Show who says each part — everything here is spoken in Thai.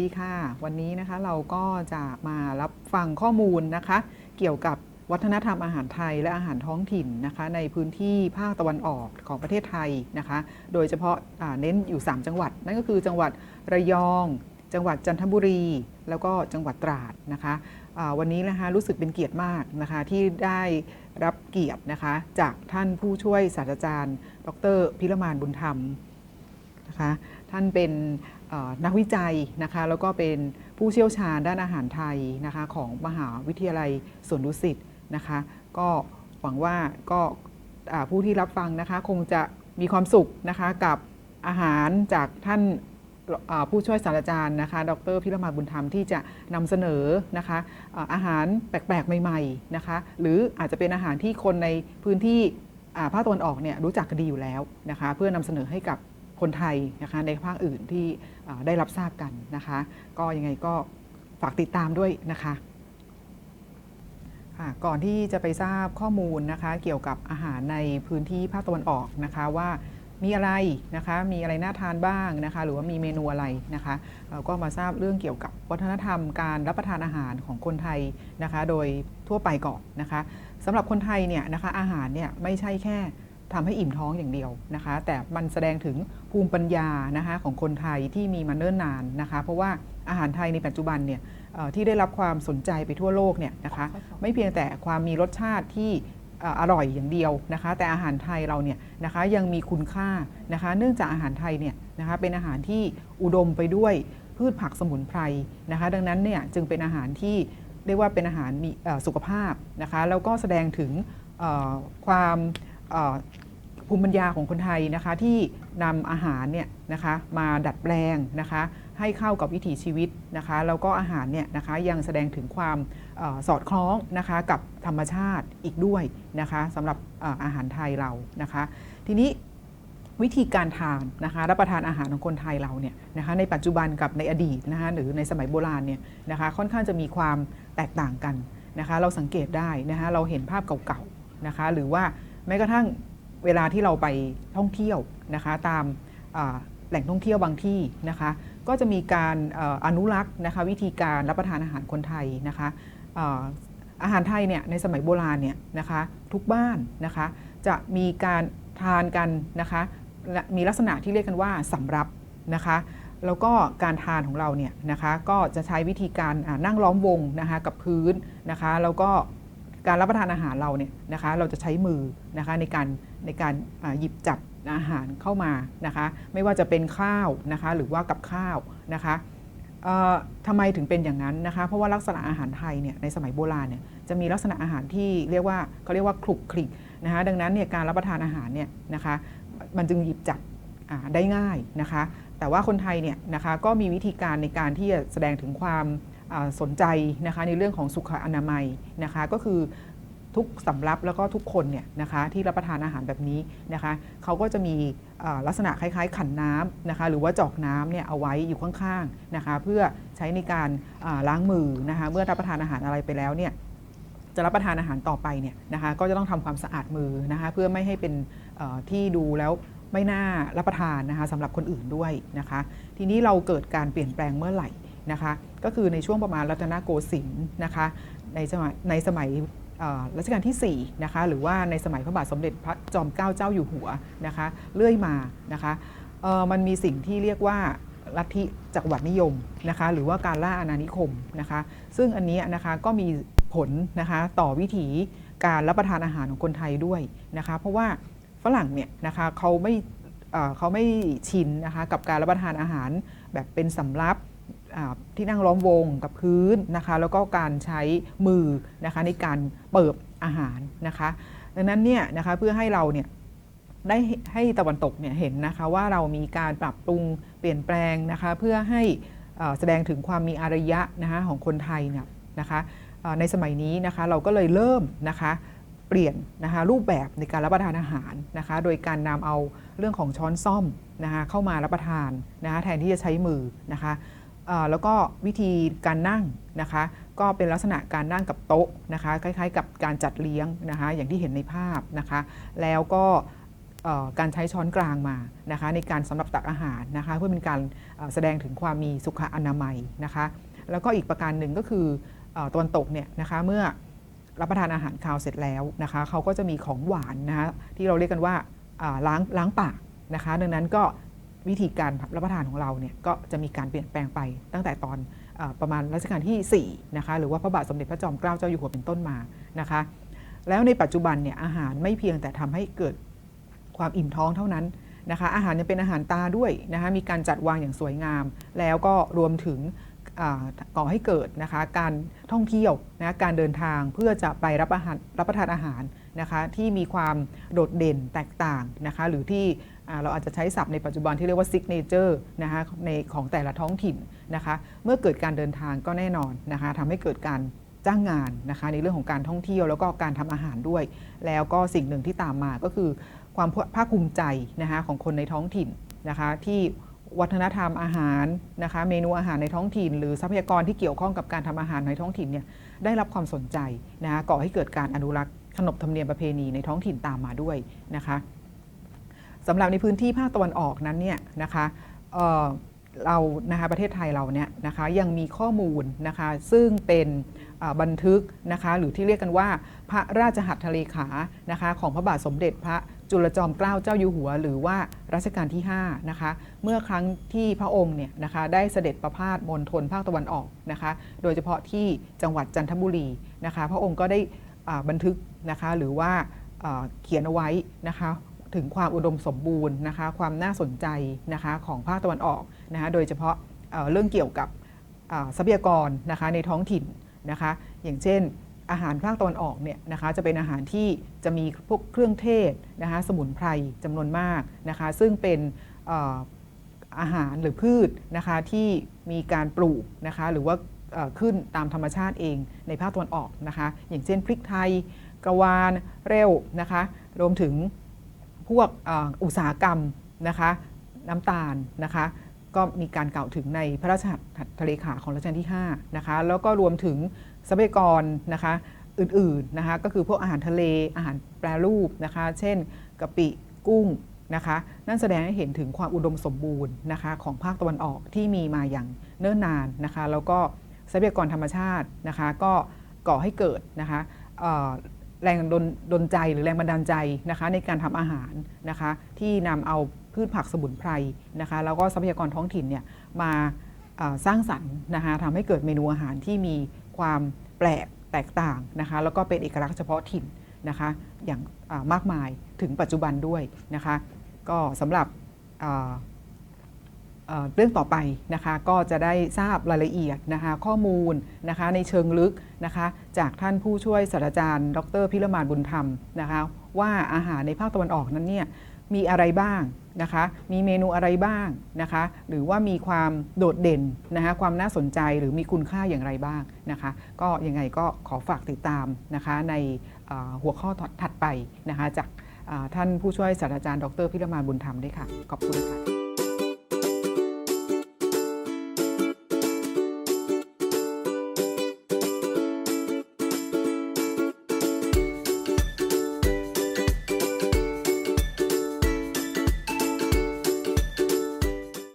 Speaker 1: ดีค่ะ วันนี้นะคะเราก็จะมารับฟังข้อมูลนะคะ เกี่ยวกับวัฒนธรรมอาหารไทยและอาหารท้องถิ่นนะคะ ในพื้นที่ภาคตะวันออกของประเทศไทยนะคะ โดยเฉพาะอ่าเน้นอยู่ 3 จังหวัด นั่นก็คือจังหวัดระยอง จังหวัดจันทบุรี แล้วก็จังหวัดตราดนะคะอ่าวันนี้นะคะรู้สึกเป็นเกียรติมากนะคะที่ได้รับเกียรตินะคะ จากท่านผู้ช่วยศาสตราจารย์ ดรพิรมานบุญธรรมนะคะท่านเป็น นักวิจัยนะคะแล้วก็เป็นผู้เชี่ยวชาญด้านอาหารไทยนะคะของมหาวิทยาลัยสวนดุสิตนะคะก็หวังว่าก็ผู้ที่รับฟังนะคะคงจะมีความสุขนะคะกับอาหารจากท่านผู้ช่วยศาสตราจารย์นะคะ ดรพิรมาบุญธรรมที่จะนำเสนอนะคะอาหารแปลกๆ ใหม่ๆนะคะหรืออาจจะเป็นอาหารที่คนในพื้นที่ภาคตะวันออกเนี่ยรู้จักกันดีอยู่แล้วนะคะเพื่อนำเสนอให้กับ คนไทยนะคะในภาคอื่นที่ได้รับทราบกันนะคะ ก็ยังไงก็ฝากติดตามด้วยนะคะค่ะก่อนที่จะไปทราบข้อมูลนะคะเกี่ยวกับอาหารในพื้นที่ภาคตะวันออกนะคะว่ามีอะไรนะคะมีอะไรน่าทานบ้างนะคะ หรือว่ามีเมนูอะไรนะคะเราก็มาทราบเรื่องเกี่ยวกับวัฒนธรรมการรับประทานอาหารของคนไทยนะคะ โดยทั่วไปก่อนนะคะสำหรับคนไทยเนี่ยนะคะอาหารเนี่ยไม่ใช่แค่ ทำให้อิ่มท้องอย่างเดียวนะคะ แต่มันแสดงถึงภูมิปัญญานะคะของคนไทยที่มีมาเนิ่นนานนะคะ เพราะว่าอาหารไทยในปัจจุบันเนี่ยเอ่อที่ได้รับความสนใจไปทั่วโลกเนี่ยนะคะไม่เพียงแต่ความมีรสชาติที่เอ่ออร่อยอย่างเดียวนะคะ แต่อาหารไทยเราเนี่ยนะคะยังมีคุณค่านะคะ เนื่องจากอาหารไทยเนี่ยนะคะเป็นอาหารที่อุดมไปด้วยพืชผักสมุนไพรนะคะ ดังนั้นเนี่ยจึงเป็นอาหารที่เรียกว่าเป็นอาหารมีเอ่อสุขภาพนะคะ แล้วก็แสดงถึงเอ่อความเอ่อ ภูมิปัญญาของคนไทยนะคะที่นำอาหารเนี่ยนะคะมาดัดแปลงนะคะให้เข้ากับวิถีชีวิตนะคะแล้วก็อาหารเนี่ยนะคะยังแสดงถึงความออสอดคล้องนะคะกับธรรมชาติอีกด้วยนะคะสำหรับออาหารไทยเรานะคะ ทีนี้วิธีการทานนะคะรับประทานอาหารของคนไทยเราเนี่ยนะคะในปัจจุบันกับในอดีตนะคะหรือในสมัยโบราณเนี่ยนะคะค่อนข้างจะมีความแตกต่างกันนะคะเราสังเกตได้นะคะเราเห็นภาพเก่าๆนะคะหรือว่าแม้กระทั่ง เวลาที่เราไปท่องเที่ยวนะคะตามแหล่งท่องเที่ยวบางที่นะคะ ก็จะมีการออนุรักษ์นะคะวิธีการรับประทานอาหารคนไทยนะคะอาหารไทยเนี่ยในสมัยโบราณเนี่ยนะคะทุกบ้านนะคะจะมีการทานกันนะคะและมีลักษณะที่เรียกกันว่าสำรับนะคะแล้วก็การทานของเราเนี่ยนะคะก็จะใช้วิธีการนั่งล้อมวงนะคะกับพื้นนะคะแล้วก็การรับประทานอาหารเราเนี่ยนะคะเราจะใช้มือนะคะในการ ในการหยิบจับอาหารเข้ามานะคะไม่ว่าจะเป็นข้าวนะคะหรือว่ากับข้าวนะคะทำไมถึงเป็นอย่างนั้นนะคะเพราะว่าลักษณะอาหารไทยเนี่ยในสมัยโบราณเนี่ยจะมีลักษณะอาหารที่เรียกว่าเขาเรียกว่าคลุกคลิกนะคะดังนั้นเนี่ยการรับประทานอาหารเนี่ยนะคะมันจึงหยิบจับได้ง่ายนะคะแต่ว่าคนไทยเนี่ยนะคะก็มีวิธีการในการที่จะแสดงถึงความสนใจนะคะในเรื่องของสุขอนามัยนะคะก็คือ ทุกสำรับแล้วก็ทุกคนเนี่ยนะคะที่รับประทานอาหารแบบนี้นะคะเขาก็จะมีลักษณะคล้ายๆ ขันน้ำนะคะหรือว่าจอกน้ำเนี่ยเอาไว้อยู่ข้างๆนะคะเพื่อใช้ในการล้างมือนะคะเมื่อรับประทานอาหารอะไรไปแล้วเนี่ยจะรับประทานอาหารต่อไปเนี่ยนะคะก็จะต้องทำความสะอาดมือนะคะเพื่อไม่ให้เป็นที่ดูแล้วไม่น่ารับประทานนะคะสำหรับคนอื่นด้วยนะคะ ทีนี้เราเกิดการเปลี่ยนแปลงเมื่อไหร่นะคะ ก็คือในช่วงประมาณรัตนโกสินทร์นะคะในสมัยในสมัย รัชกาลที่4นะคะหรือว่าในสมัยพระบาทสมเด็จพระจอมเกล้าเจ้าอยู่หัวนะคะเรื่อยมานะคะมันมีสิ่งที่เรียกว่าลัทธิจักรวรรดินิยมนะคะหรือว่าการล่าอาณานิคมนะคะซึ่งอันนี้นะคะก็มีผลนะคะต่อวิถีการรับประทานอาหารของคนไทยด้วยนะคะเพราะว่าฝรั่งเนี่ยนะคะเขาไม่เขาไม่ชินนะคะกับการรับประทานอาหารแบบเป็นสำรับ ที่นั่งล้อมวงกับพื้นนะคะแล้วก็การใช้มือนะคะในการเปิบอาหารนะคะดังนั้นเนี่ยนะคะเพื่อให้เราเนี่ยได้ให้ตะวันตกเนี่ยเห็นนะคะว่าเรามีการปรับปรุงเปลี่ยนแปลงนะคะเพื่อให้แสดงถึงความมีอารยะนะคะของคนไทยเนี่ยนะคะในสมัยนี้นะคะเราก็เลยเริ่มนะคะเปลี่ยนนะคะรูปแบบในการรับประทานอาหารนะคะโดยการนำเอาเรื่องของช้อนซ่อมนะคะเข้ามารับประทานนะคะแทนที่จะใช้มือนะคะ แล้วก็วิธีการนั่งนะคะ ก็เป็นลักษณะการนั่งกับโต๊ะนะคะ คล้ายๆ กับการจัดเลี้ยงนะคะ อย่างที่เห็นในภาพนะคะ แล้วก็การใช้ช้อนกลางมานะคะ ในการสำหรับตักอาหารนะคะ เพื่อเป็นการแสดงถึงความมีสุขอนามัยนะคะ แล้วก็อีกประการหนึ่งก็คืออตะวันตกเนี่ยนะคะเมื่อรับประทานอาหารคาวเสร็จแล้วนะคะเขาก็จะมีของหวานนะคะที่เราเรียกกันว่าล้างล้างปากนะคะ ดังนั้นก็ วิธีการรับประทานของเราเนี่ยก็จะมีการเปลี่ยนแปลงไปตั้งแต่ตอนอประมาณรัชกาลที่4นะคะหรือว่าพระบาทสมเด็จพระจอมเกล้าเจ้าอยู่หัวเป็นต้นมานะคะ แล้วในปัจจุบันเนี่ยอาหารไม่เพียงแต่ทำให้เกิดความอิ่มท้องเท่านั้นนะคะ อาหารยังเป็นอาหารตาด้วยนะคะมีการจัดวางอย่างสวยงาม แล้วก็รวมถึงก่อให้เกิดนะคะการท่องเที่ยวนะการเดินทางเพื่อจะไปรับอาหารรับประทานอาหารนะคะที่มีความโดดเด่นแตกต่างนะคะหรือที่ เราอาจจะใช้ศัพท์ในปัจจุบันที่เรียกว่า signature นะคะในของแต่ละท้องถิ่นนะคะเมื่อเกิดการเดินทางก็แน่นอนนะคะทำให้เกิดการจ้างงานนะคะในเรื่องของการท่องเที่ยวแล้วก็การทำอาหารด้วย แล้วก็สิ่งหนึ่งที่ตามมาก็คือ ความภาคภูมิใจนะคะของคนในท้องถิ่นนะคะที่วัฒนธรรมอาหารนะคะเมนูอาหารในท้องถิ่น หรือทรัพยากรที่เกี่ยวข้องกับการทำอาหารในท้องถิ่นเนี่ยได้รับความสนใจนะคะก่อให้เกิดการอนุรักษ์ขนบธรรมเนียมประเพณีในท้องถิ่นตามมาด้วยนะคะ สำหรับในพื้นที่ภาคตะวันออกนั้นเนี่ยนะคะเเรานะคะประเทศไทยเราเนี่ยนะคะยังมีข้อมูลนะคะซึ่งเป็นบันทึกนะคะหรือที่เรียกกันว่า พระราชหัตถเลขานะคะของพระบาทสมเด็จพระจุลจอมเกล้าเจ้าอยู่หัว หรือว่ารัชกาลที่5นะคะเมื่อครั้งที่พระองค์เนี่ยนะคะได้เสด็จประพาสมณฑลภาคตะวันออกนะคะโดยเฉพาะที่จังหวัดจันทบุรีนะคะพระองค์ก็ได้บันทึกนะคะหรือว่าเขียนเอาไว้นะคะ ถึงความอุดมสมบูรณ์นะคะความน่าสนใจนะคะของภาคตะวันออกนะคะโดยเฉพาะเอ่อเรื่องเกี่ยวกับทรัพยากรนะคะในท้องถิ่นนะคะอย่างเช่นอาหารภาคตะวันออกเนี่ยนะคะจะเป็นอาหารที่จะมีพวกเครื่องเทศนะคะสมุนไพรจำนวนมากนะคะซึ่งเป็นเอ่อาหารหรือพืชนะคะที่มีการปลูกนะคะหรือว่าขึ้นตามธรรมชาติเองในภาคตะวันออกนะคะอย่างเช่นพริกไทยกระวานเร็วนะคะรวมถึง วกอ,อุตสาหกรรมนะคะน้ำตาลนะคะก็มีการกล่าวถึงในพระราชหัตถเลขาของรัชกาลที่5นะคะแล้วก็รวมถึงทรัพยากรนะคะอื่นๆนะคะก็คือพวกอาหารทะเลอาหารแปรรูปนะคะเช่นกะปิกุ้งนะคะนั่นแสดงให้เห็นถึงความอุดมสมบูรณ์นะคะของภาคตะวันออกที่มีมาอย่างเนิ่นนานนะคะแล้วก็ทรัพยากรธรรมชาตินะคะก็ก่อให้เกิดนะคะ แรงดลดลใจหรือแรงบันดาลใจนะคะในการทำอาหารนะคะที่นำเอาพืชผักสมุนไพรนะคะแล้วก็ทรัพยากรท้องถิ่นเนี่ยมาสร้างสรรค์นะคะทำให้เกิดเมนูอาหารที่มีความแปลกแตกต่างนะคะแล้วก็เป็นเอกลักษณ์เฉพาะถิ่นนะคะอย่างมากมายถึงปัจจุบันด้วยนะคะก็สำหรับ เรื่องต่อไปนะคะก็จะได้ทราบรายละเอียดนะคะข้อมูลนะคะในเชิงลึกนะคะจากท่านผู้ช่วยศาสตราจารย์ ดรพิรมานบุญธรรมนะคะว่าอาหารในภาคตะวันออกนั้นเนี่ยมีอะไรบ้างนะคะมีเมนูอะไรบ้างนะคะหรือว่ามีความโดดเด่นนะคะความน่าสนใจหรือมีคุณค่าอย่างไรบ้างนะคะก็ยังไงก็ขอฝากติดตามนะคะในหัวข้อถัดไปนะคะจากท่านผู้ช่วยศาสตราจารย์ ดรพิรมานบุญธรรมด้วยค่ะขอบคุณค่ะ